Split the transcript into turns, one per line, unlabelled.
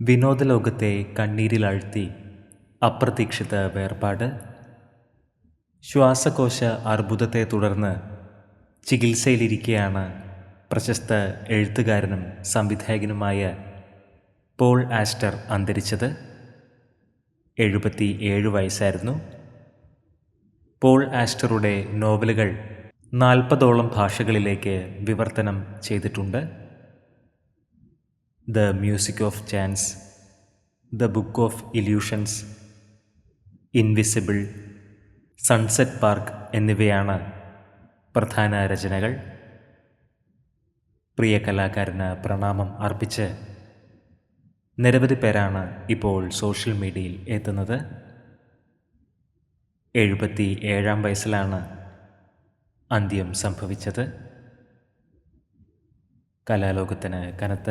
വിനോദലോകത്തെ കണ്ണീരിലാഴ്ത്തി അപ്രതീക്ഷിത വേർപാട്. ശ്വാസകോശ അർബുദത്തെ തുടർന്ന് ചികിത്സയിലിരിക്കെയാണ് പ്രശസ്ത എഴുത്തുകാരനും സംവിധായകനുമായ പോൾ ആസ്റ്റർ അന്തരിച്ചത്. എഴുപത്തി ഏഴ് വയസ്സായിരുന്നു. പോൾ ആസ്റ്ററുടെ നോവലുകൾ നാൽപ്പതോളം ഭാഷകളിലേക്ക് വിവർത്തനം ചെയ്തിട്ടുണ്ട്. The music of chance the book of illusions invisible sunset park എന്നിവയാണ് പ്രധാന രചനകൾ. പ്രിയ കലാകാരന് പ്രണാമം അർപ്പിച്ച് നിരവധി പേരാണ് ഇപ്പോൾ സോഷ്യൽ മീഡിയയിൽ എത്തുന്നത്. എഴുപത്തി ഏഴാം വയസ്സിലാണ് അന്ത്യം സംഭവിച്ചത്. കലാലോകത്തിന് കനത്ത